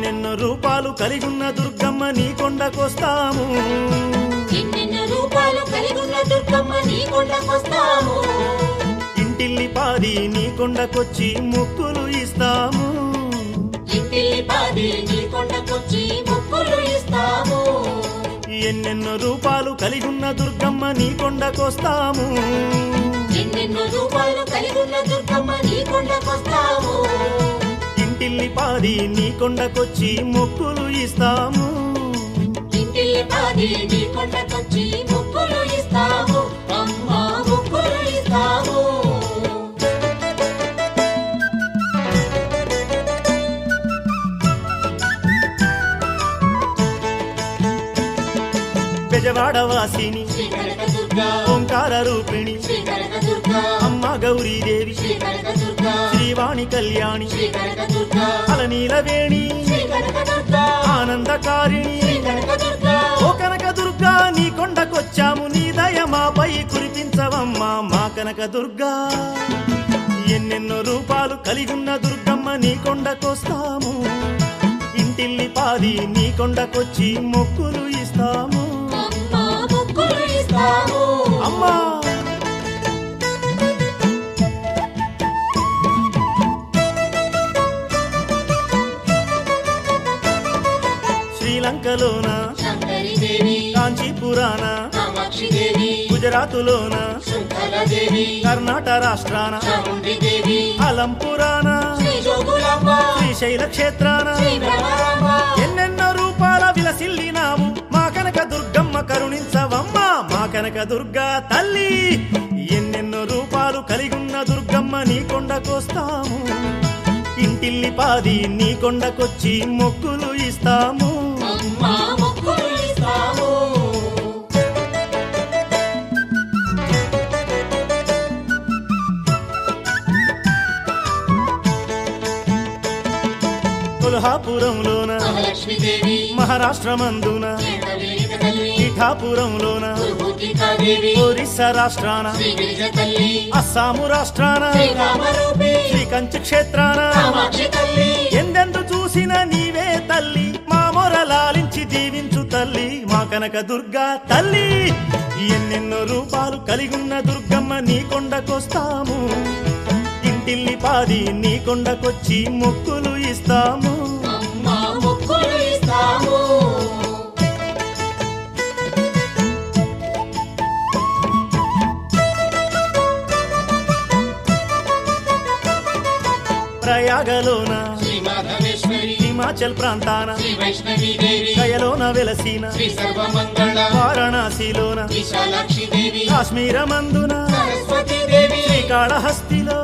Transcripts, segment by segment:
ఎన్నెన్నో రూపాలు కలిగున్న దుర్గమ్మ నీ కొండకొస్తాము. ఎన్నెన్నో రూపాలు కలిగున్న దుర్గమ్మ నీ కొండకొస్తాము. ఇంటిల్లి పాది నీ కొండకొచ్చి ముక్కులు ఇస్తాము. ఇంటిల్లి పాది నీ కొండకొచ్చి ముక్కులు ఇస్తాము. ఎన్నెన్నో రూపాలు కలిగున్న దుర్గమ్మ నీ కొండకొస్తాము. ఎన్నెన్నో రూపాలు కలిగున్న దుర్గమ్మ పాది నీ కొండకొచ్చి ముక్కులు ఇస్తాము. ఇంటిల్లి పాది నీ కొండకొచ్చి ముక్కులు ఇస్తాము. అమ్మా ముక్కులు ఇస్తాము. బెజవాడవాసిని శ్రీ కనక దుర్గా కళ్యాణి దుర్గా అలనీలవేణి. ఆనందకారిణి. ఓ కనక దుర్గా నీ కొండకొచ్చాము నీ దయ మాపై కురిపించవమ్మా మా కనక దుర్గా ఎన్నెన్నో రూపాలు కలిగున్న దుర్గమ్మ నీ కొండకొస్తాము. ఇంటిల్లి పాది నీ కొండకొచ్చి మొక్కులు ఇస్తాము. అమ్మా దేవి కాంచీపురాన గుజరాతులోన కర్ణాటక రాష్ట్రాన అలంపురాన జోగులాంబ శ్రీశైల క్షేత్రాన ఎన్నెన్నో రూపాల విలసిల్లినావు. మా కనక దుర్గమ్మ కరుణించవమ్మా. మా కనక దుర్గా తల్లి ఎన్నెన్నో రూపాలు కలిగున్న దుర్గమ్మ నీ కొండకొస్తాము. ఇంటిల్లి పాది నీ కొండకొచ్చి ముక్కులు ఇస్తాము. కొల్హాపురంలోన మహారాష్ట్రమందున పీఠాపురంలోన ఒరిస్సా రాష్ట్రాన అస్సాము రాష్ట్రాన శ్రీ కామరూపి శ్రీ కంచి క్షేత్రాన ఎందెందు చూసిన నీవే తల్లి మా కనక దుర్గా తల్లి. ఎన్నెన్నో రూపాలు కలిగున్న దుర్గమ్మ నీ కొండకొస్తాము. ఇంటిల్లి పాది నీ కొండకొచ్చి మొక్కులు ఇస్తాము. ప్రయాగలోన హిమాచల్ ప్రాంతాన గయలోన వెలసిన వారణాసిలోన సరస్వతి దేవి శ్రీకాళహస్తిలో.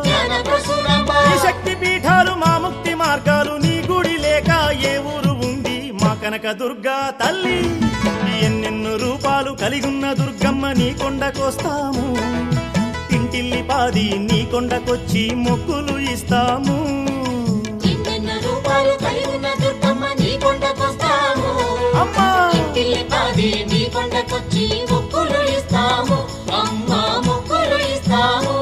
శక్తి పీఠాలు మా ముక్తి మార్గాలు నీ గుడి లేక ఏ ఊరు ఉంది మా కనక దుర్గా తల్లి. ఎన్నెన్నో రూపాలు కలిగున్న దుర్గమ్మ నీ కొండకొస్తాము ఇంటిల్లి పాది నీ కొండకొచ్చి మొక్కులు ఇస్తాము. నీ కొండకొచ్చి ఇస్తాము. అమ్మా మొక్కులు ఇస్తాము.